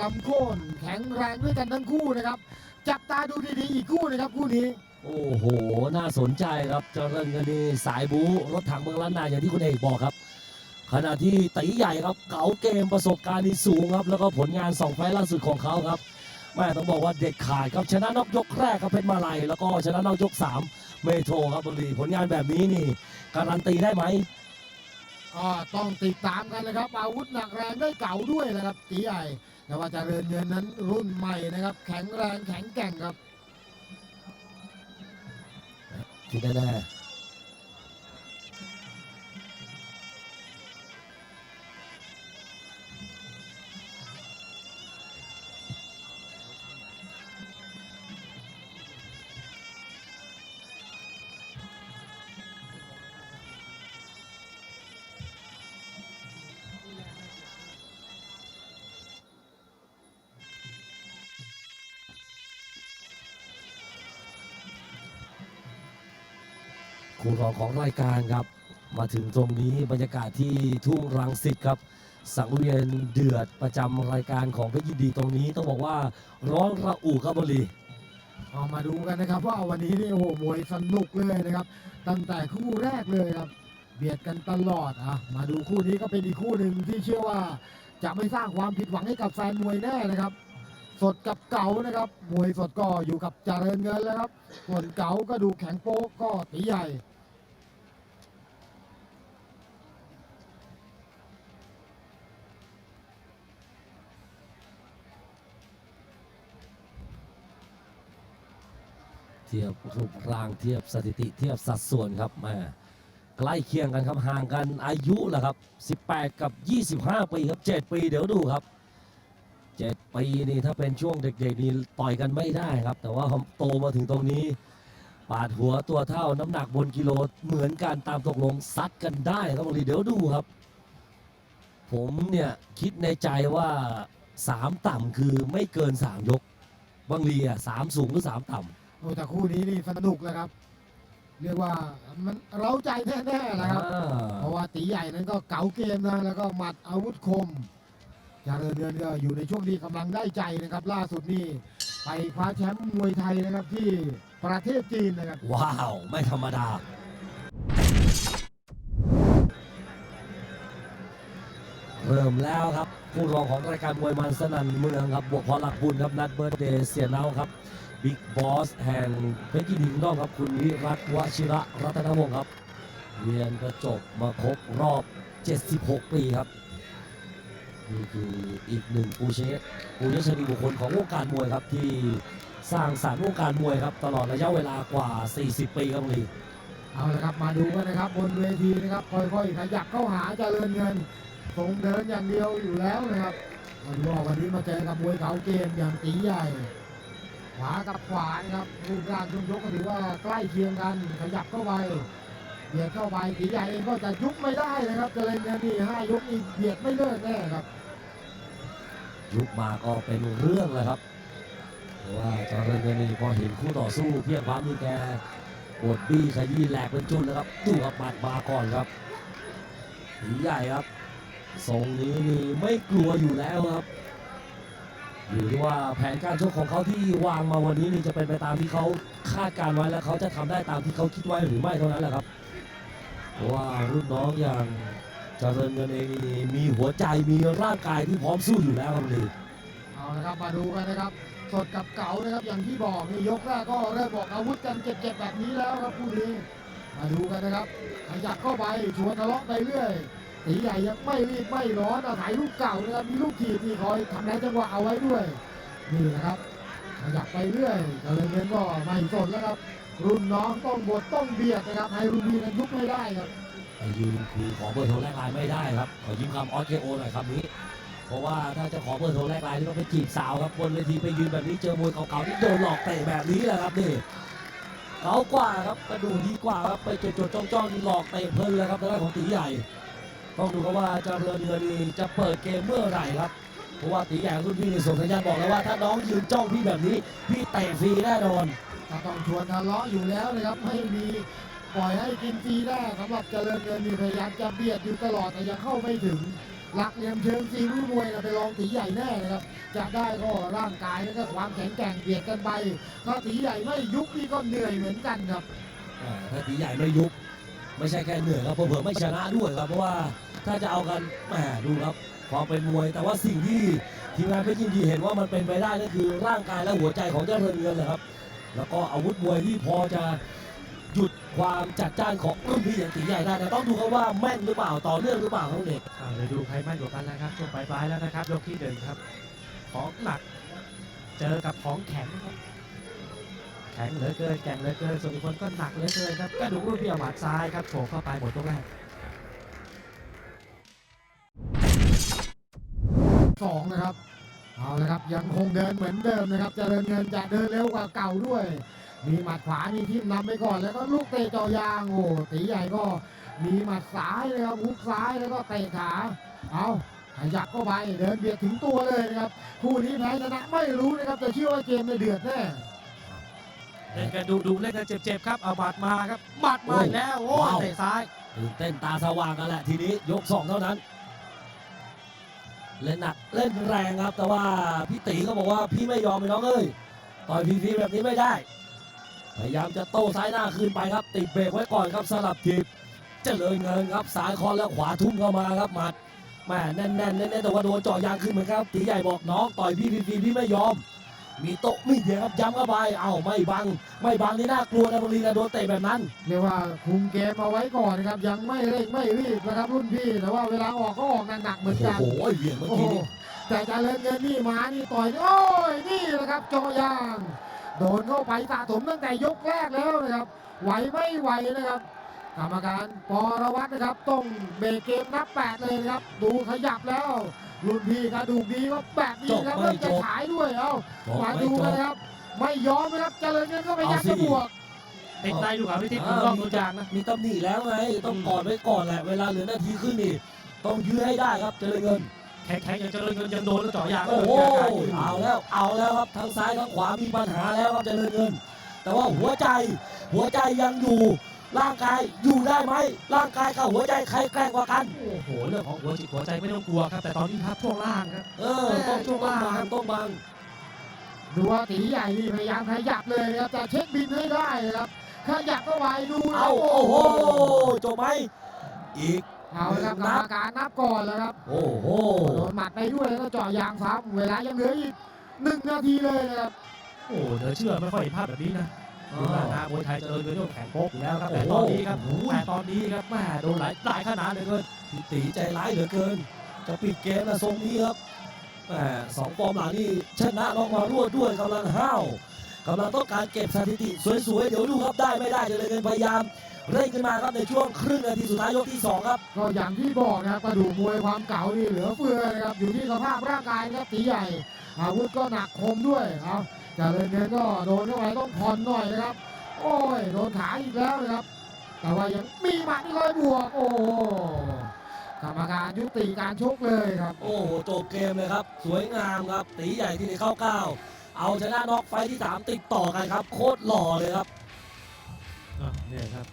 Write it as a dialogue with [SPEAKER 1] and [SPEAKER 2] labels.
[SPEAKER 1] ลำโค่นแข็งแรงด้วยกันทั้งคู่นะครับ จับตาดูดีๆอีกคู่นะครับคู่นี้
[SPEAKER 2] โอ้โห น่าสนใจครับเจริญเงินนี่สายบูรถถังเมืองล้านนาอย่างที่คุณเอกบอกครับ ขณะที่ตีใหญ่ครับเก๋าเกมประสบการณ์นี่สูงครับ แล้วก็ผลงานสองไฟล์ล่าสุดของเขาครับแม่ต้องบอกว่าเด็ดขาดครับชนะนอกยกแรกครับเพชรมาลัยแล้วก็ชนะนอกยกสามเมโทรครับบรีผลงานแบบนี้นี่ การันตีได้ไหม
[SPEAKER 1] ก็ต้องติดตามกันนะครับ อาวุธหนักแรงได้เก่าด้วยนะครับตีใหญ่ แต่ว่าเจะเริญเงินนั้นรุ่นใหม่นะครับ แข็งแรงแข็งแกร่งครับ
[SPEAKER 2] ที่แน่ๆ คู่รองของรายการครับ มาถึงตรงนี้บรรยากาศที่ทุ่งรังสิตครับ สังเวียนเดือดประจำรายการของเพชรยินดีตรงนี้ต้องบอกว่าร้องระอุครับบรี
[SPEAKER 1] เอามาดูกันนะครับว่าวันนี้นี่โอ้โหมวยสนุกเลยนะครับ ตั้งแต่คู่แรกเลยครับ เบียดกันตลอดอะมาดูคู่นี้ก็เป็นอีกคู่หนึ่งที่เชื่อว่าจะไม่สร้างความผิดหวังให้กับแฟนมวยแน่นะครับ สดกับเก๋านะครับ มวยสดก็อยู่กับเจริญเงินแล้วครับ ส่วนเก๋าก็ดูแข็งโป๊กก็ตีใหญ่
[SPEAKER 2] เทียบรูปร่างเทียบสถิติเทียบสัดส่วนครับแม่ใกล้เคียงกันครับห่างกันอายุแหละครับ 18 กับ 25 ปีครับ 7 ปีเดี๋ยวดูครับ 7 ปีนี่ถ้าเป็นช่วงเด็กๆนี่ต่อยกันไม่ได้ครับ แต่ว่าโตมาถึงตรงนี้ ปาดหัวตัวเท่าน้ำหนักบนกิโลเหมือนกันตามตกลงซัดกันได้ครับบางทีเดี๋ยวดูครับ ผมเนี่ยคิดในใจว่า 3 ต่ำคือไม่เกิน 3 ยกบางทีอะสามสูงหรือ3ต่ำ
[SPEAKER 1] โอ้แต่คู่นี้นี่สนุกเลยครับ เรียกว่ามันเร้าใจแน่ๆนะครับ
[SPEAKER 2] อ่า
[SPEAKER 1] เพราะว่าตีใหญ่นั้นก็เก๋าเกมนะแล้วก็หมัดอาวุธคมเจริญเดือนก็อยู่ในช่วงที่กำลังได้ใจนะครับ ล่าสุดนี่ไปคว้าแชมป์มวยไทยนะครับที่ประเทศจีนนะครับ
[SPEAKER 2] ว้าว ไม่ธรรมดา เริ่มแล้วครับ ผู้รองของรายการมวยมันสนันเมืองครับ บวกพอหลักบุญครับ นัดเบิร์ดเดย์เสียเนาครับ บิ๊กบอสแห่งเพชรยินดีน้องครับคุณวิรัตวชิระรัตนวงศ์ครับเรียนก็จบมาครบรอบ 76 ปีครับ นี่คืออีกหนึ่งปูเชสปูเชสชนีบุคคลของวงการมวยครับที่สร้างสรรค์วงการมวยครับ ตลอดระยะเวลากว่า 40 ปีครับลี
[SPEAKER 1] เอาละครับมาดูกันนะครับบนเวทีนะครับค่อยๆขยับเข้าหาเจริญเงินทรงเดินอย่างเดียวอยู่แล้วนะครับมาดูว่าวันนี้มาเจอกับมวยเก๋าเกมอย่างตีใหญ่ ขวากับขวาครับรูปร่างช่วงยกก็ถือว่าใกล้เคียงกันขยับเข้าไปเบียดเข้าไปตีใหญ่เองก็จะยุบไม่ได้นะครับเจริญเงินนี่ห้ายกอีกเบียดไม่เลิกแน่ครับ
[SPEAKER 2] ยุบมาก็เป็นเรื่องเลยครับเพราะว่าเจร์แดนเดนี่พอเห็นคู่ต่อสู้เพียงความนี่แกปวดบี้ขยี้แหลกเป็นจุดแล้วครับดูครับหมัดมาก่อนครับผีใหญ่ครับทรงนี้นี่ไม่กลัวอยู่แล้วครับ อยู่ที่ว่าแผนการชกของเขาที่วางมาวันนี้นี่จะเป็นไปตามที่เขาคาดการไว้และเขาจะทำได้ตามที่เขาคิดไว้หรือไม่เท่านั้นแหละครับเพราะว่ารุ่นน้องอย่างเจริญเงินเองนี่มีหัวใจมีร่างกายที่พร้อมสู้อยู่แล้วครับลี
[SPEAKER 1] เอาละครับมาดูกันนะครับสดกับเก๋านะครับอย่างที่บอกนี่ยกแรกก็เริ่มบอกอาวุธกันเจ็บๆแบบนี้แล้วครับคู่นี้มาดูกันนะครับขยับเข้าไปชวนทะเลาะไปเรื่อย ตีใหญ่ยังไม่รีบไม่ร้อนอาศัยลูกเก่านะครับมีลูกถีบนี่คอยทำลายจังหวะเอาไว้ด้วยนี่นะครับขยับไปเรื่อยเจริญเงินก็ไม่สนแล้วครับ รุ่นน้องต้องบดต้องเบียดนะครับให้รุ่นพี่นั้นยุบไม่ได้ครับ
[SPEAKER 2] ไปยืนคือขอเบอร์โทรแรกไลน์ไม่ได้ครับขอยืมคำออสเคโอหน่อยคำนี้ เพราะว่าถ้าจะขอเบอร์โทรแรกไลน์นี่ต้องไปจีบสาวครับบนเวทีไปยืนแบบนี้เจอมวยเก่าๆที่โดนหลอกเตะแบบนี้แหละครับนี่เก่ากว่าครับกระดูกดีกว่าครับไปจดๆจ้องๆหลอกเตะเพลินเลยครับทางด้านของตีใหญ่ ต้องดูครับว่าเจริญเงินนี่จะเปิดเกมเมื่อไหร่ครับ เพราะว่าตีใหญ่รุ่นพี่นี่ส่งสัญญาณบอกแล้วว่า ถ้าน้องยืนจ้องพี่แบบนี้ พี่เตะฟรีแน่นอน
[SPEAKER 1] ต้องชวนทะเลาะอยู่แล้วนะครับไม่มีปล่อยให้กินฟรีได้สำหรับเจริญเงินนี่พยายามจะเบียดอยู่ตลอดแต่ยังเข้าไม่ถึงหลักเหลี่ยมเชิงซีมือมวยเราไปลองตีใหญ่แน่นะครับจะได้ก็ร่างกายแล้วก็ความแข็งแกร่งเบียดกันไปถ้าตีใหญ่ไม่ยุบนี่ก็เหนื่อยเหมือนกันครับ
[SPEAKER 2] ถ้าตีใหญ่ไม่ยุบ ไม่ใช่แค่เหนื่อยครับเผื่อไม่ชนะด้วยครับเพราะว่า ถ้าจะเอากันแหมดูครับความเป็นมวย แต่ว่าสิ่งที่ทีมงานเพชรยินดีเห็นว่ามันเป็นไปได้ก็คือร่างกายและหัวใจของเจ้าเรินเงินเลยครับ แล้วก็อาวุธมวยที่พอจะหยุดความจัดจ้านของรุ่นพี่อย่างตีใหญ่ได้แต่ต้องดูครับว่าแม่นหรือเปล่าต่อเนื่องหรือเปล่าครับเด็ก
[SPEAKER 3] อ่าเดี๋ยวดูใครแม่นกว่ากันนะครับช่วงปลายๆแล้วนะครับยกที่หนึ่งครับ ของหนักเจอกับของแข็งครับแข็งเหลือเกินแกร่งเหลือเกินส่วนอีกคนก็หนักเหลือเกินครับกระดูกรุ่นพี่อาหมัดซ้ายครับโฉบเข้าไปหมดตรงแรก
[SPEAKER 1] สองนะครับ เอาละครับยังคงเดินเหมือนเดิมนะครับเจริญเงินจะเดินเร็วกว่าเก่าด้วย มีหมัดขวามีทิ่มนำไปก่อนแล้วก็ลูกเตะเจ่อยางโอ้ตีใหญ่ก็มีหมัดซ้ายเลยครับฮุกซ้ายแล้วก็เตะขาเอาขยับเข้าไปเดินเบียดถึงตัวเลยนะครับคู่นี้แพ้ชนะไม่รู้นะครับแต่เชื่อว่าเกมในยเดือดแน่
[SPEAKER 3] เล่นกันดูดูเล่นกันเจ็บๆครับเอาหมัดมาครับหมัดมาอีกแล้วโอ้เตะซ้าย
[SPEAKER 2] ตื่นเต้นตาสว่างกันแหละทีนี้ยกสองเท่านั้น เล่นหนักเล่นแรงครับ แต่ว่าพี่ตีก็บอกว่าพี่ไม่ยอมไปน้องเอ้ยต่อยพีๆแบบนี้ไม่ได้ พยายามจะโต้ซ้ายหน้าคืนไปครับ ติดเบรกไว้ก่อนครับสลับทีบเจริญเงินครับซ้ายคอนแล้วขวาทุ่มเข้ามาครับหมัดแม่แน่นๆแน่นๆแต่ว่าโดนเจาะยางขึ้นเหมือนกันครับตีใหญ่บอกน้องต่อยพี่พีๆพี่ไม่ยอม มีโต๊ะมีเดียวครับย้ำเข้าไปเอ้าไม่บัง ไม่บังนี่น่ากลัวนะบางทีนะโดนเตะแบบนั้น
[SPEAKER 1] เรียกว่าคุมเกมเอาไว้ก่อนนะครับ ยังไม่เร่งไม่รีบนะครับรุ่นพี่แต่ว่าเวลาออกก็ออกหนักๆเหมือน
[SPEAKER 2] โอ้
[SPEAKER 1] กัน
[SPEAKER 2] โหเหวี่ยงเมื่อ
[SPEAKER 1] โอ้โห
[SPEAKER 2] กี้นี่
[SPEAKER 1] แต่เจริญเงินนี่มานี่ต่อยโอ้ยนี่แหละครับโจอยาง โดนเข้าไปสะสมตั้งแต่ยกแรกแล้วนะครับ ไหวไม่ไหวนะครับกรรมการปรวัตรนะครับต้องเบรกเกมนับแปดเลยนะครับ ดูขยับแล้ว รุ่นพี่กระดูกดีก็แบบนี้ครับเริ่มจะฉายด้วยเอ้า
[SPEAKER 2] จบ
[SPEAKER 1] มา
[SPEAKER 2] ไม่
[SPEAKER 1] ดู
[SPEAKER 2] จ
[SPEAKER 1] กัน
[SPEAKER 2] บ
[SPEAKER 1] นะครับ ไม่ยอมนะครับเจริญเงินก็ไปยัด
[SPEAKER 2] เอาสิ
[SPEAKER 1] กระบวก
[SPEAKER 3] ติดในดูครับพี่ทิพย์
[SPEAKER 2] อ่า
[SPEAKER 3] ดูรอบตัวจางนะ
[SPEAKER 2] มีตำหนิแล้วไงต้องกอดไว้ก่อนแหละเวลาเหลือนาทีครึ่งนี่ต้องยื้อให้ได้ครับเจริญเงิน
[SPEAKER 3] แข็งๆอย่างเจริญเงินยังโดนแล้วเจาะยาง
[SPEAKER 2] โอ้โห
[SPEAKER 3] แล้วมีอาการอยู่
[SPEAKER 2] เอาแล้วเอาแล้วครับทั้งซ้ายทั้งขวามีปัญหาแล้วครับเจริญเงิน แต่ว่าหัวใจหัวใจยังอยู่ ร่างกายอยู่ได้ไหมร่างกายกับหัวใจใครแกร่งกว่ากัน
[SPEAKER 3] โอ้โหเรื่องของหัวจิตหัวใจไม่ต้องกลัวครับ แต่ตอนนี้ครับช่วงล่างครับ
[SPEAKER 2] เออต้องช่วงบางต้องบาง
[SPEAKER 1] ดูว่าตีใหญ่นี่พยายามขยับเลยนะครับจะเช็คบินให้ได้นะครับขยับเข้าไปดูนะ
[SPEAKER 2] เอาโอ้โหจบไหมอีก
[SPEAKER 1] เอาละครับกรรมการนับก่อนแล้วครับ
[SPEAKER 2] โอ้โห
[SPEAKER 1] โดนหมัดไปด้วยแล้วก็เจาะยางซ้ำเวลายังเหลืออีกหนึ่งนาทีเลยนะครับ
[SPEAKER 3] โอ้โหเธอเชื่อไม่ค่อยเห็นภาพแบบนี้นะ
[SPEAKER 2] อ๋อ
[SPEAKER 3] ดูหน้าตามวยไทยเจริญเงินโยกแข็งโป๊กอยู่แล้วครับแต่ตอนนี้ครับ
[SPEAKER 2] โอ้โห
[SPEAKER 3] แต่ตอนนี้ครับแม่โดนหลายหลายขนาดเหลยเกิน
[SPEAKER 2] พี่ตีใจร้ายเหลือเกิน จะปิดเกมนะทรงนี้ครับแหมสองฟอร์มหลังนี่ชนะลองมารวดด้วยกำลังห้าวกำลังต้องการเก็บสถิติสวยๆ เดี๋ยวดูครับได้ไม่ได้จะเลยเงินพยายาม เร่งขึ้นมาครับในช่วงครึ่งนาทีสุดท้ายยกที่สองครับ
[SPEAKER 1] ก็อย่างที่บอกนะครับกระดูกมวยความเก่านี่เหลือเฟือนะครับอยู่ที่สภาพร่างกายนะครับตีใหญ่อาวุธก็หนักคมด้วยเอาเจริญเงินก็โดนเข้าไปต้องผ่อนหน่อยนะครับ โอ้ยโดนขาอีกแล้วนะครับ แต่ว่ายังมีหมัดที่คอยบวก โอ้กรรมการยุติการชกเลยครับ
[SPEAKER 2] โอ้โหจบเกมเลยครับ สวยงามครับ ตีใหญ่ที่นี่เข้าเก้าเอาชนะน็อกไฟท์ที่สามติดต่อกันครับ โคตรหล่อเลยครับ
[SPEAKER 3] อะเนี่ยครับ